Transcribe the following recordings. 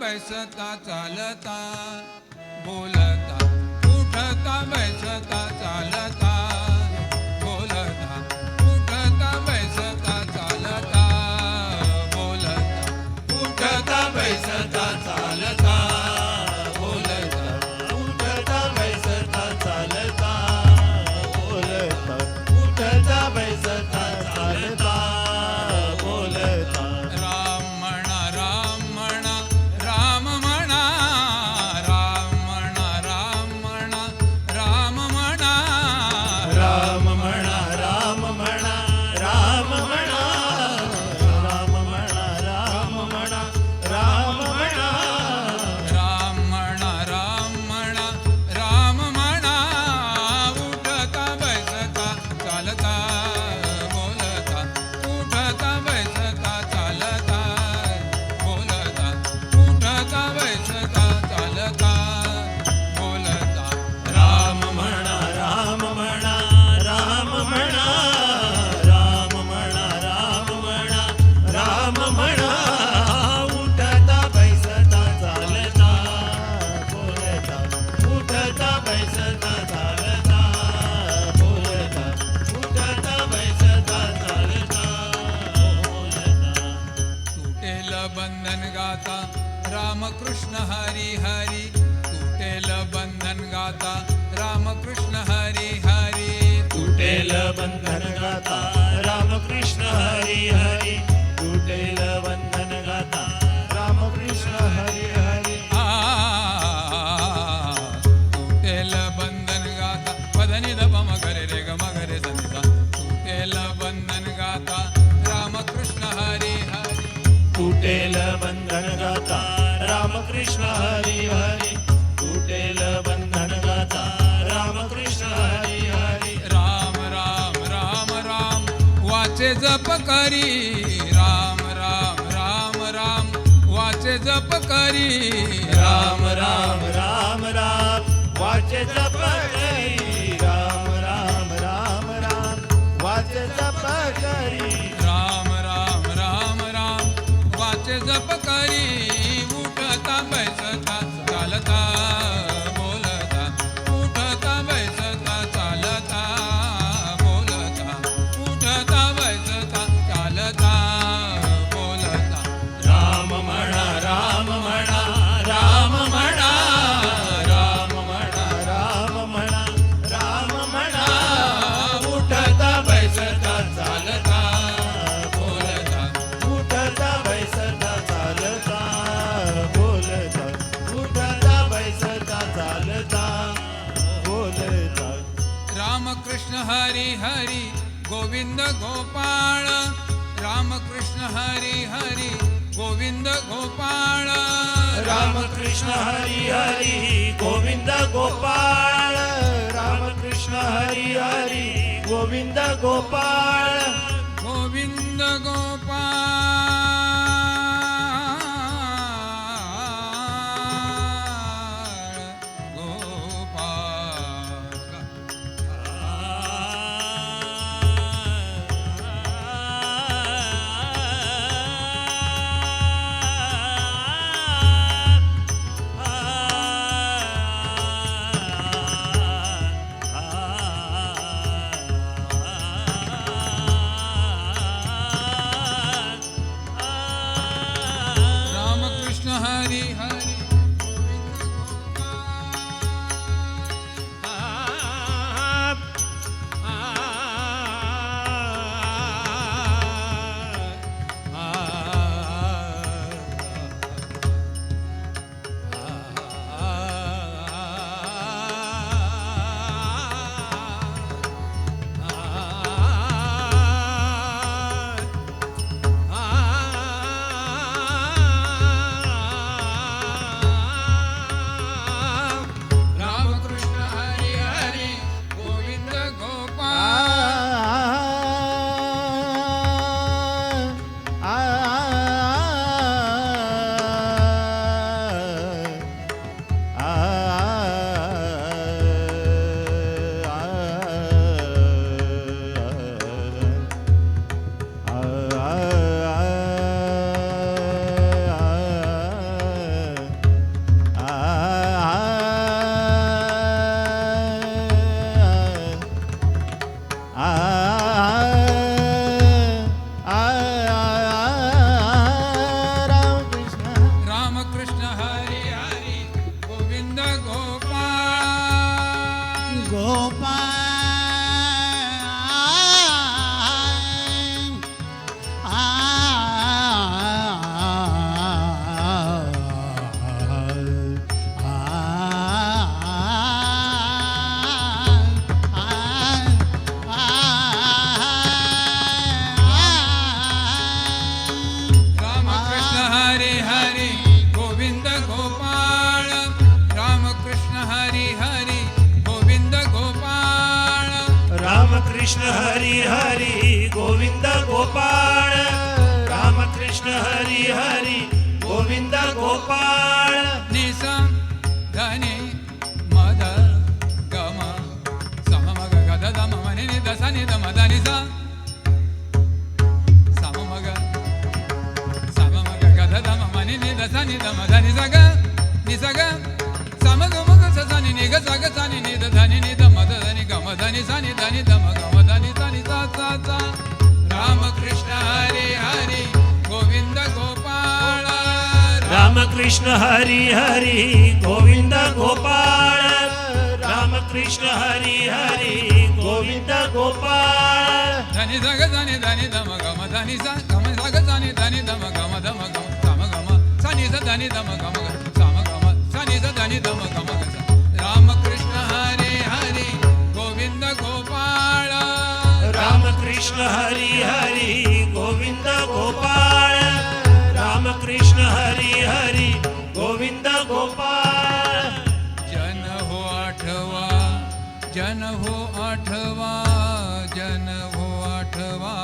बैसता चालता बोलता उठता बैसता चालता. बंधन गाता. रामकृष्ण हरी हरी. तुटेल बंधन गाता. रामकृष्ण हरी हरी. तुटेल बंधन गाता. पदनी दबा मगरे रे ग मगरे सनिता तुटेल बंधन गाता. रामकृष्ण हरी हरी. तुटेल बंधन गाता. रामकृष्ण हरी हरी. वाचे जप करी राम राम राम राम. वाचे जप करी राम राम राम राम. वाचे जप करी Hari Hari Govind Gopal. Ramakrishna Hari Hari Govind Gopal. Ramakrishna Hari Hari Govind Gopal. Ramakrishna Hari Hari Govind Gopal. Govind Gopal. Krishna Hari Hari Govind Gopal. Ramakrishna Hari Hari Govind Gopal. Krishna Hari Hari Govinda Gopal Ram Krishna Hari Hari Govinda Gopal Dhani Dhaga Dhani Dhani Dhamma Gama Dhani Sa Gama Dhaga Dhani Dhani Dhamma Gama Dhamma Gama Dhamma Gama Ram Krishna Hari Hari Govinda Gopal Ram Krishna Hari Hari Govinda Gopal हो आठवा जन हो आठवा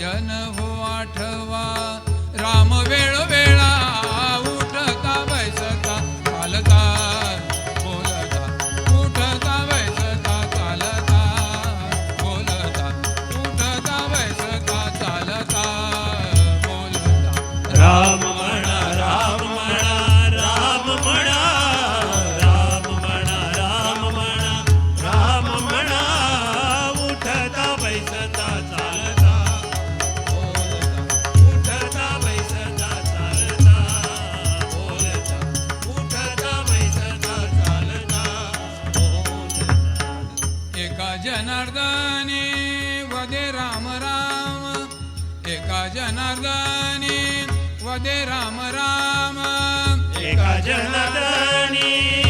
जन हो आठवा. जनार्दनी वदे राम राम. एका जनार्दनी वदे राम राम. एका जनार्दनी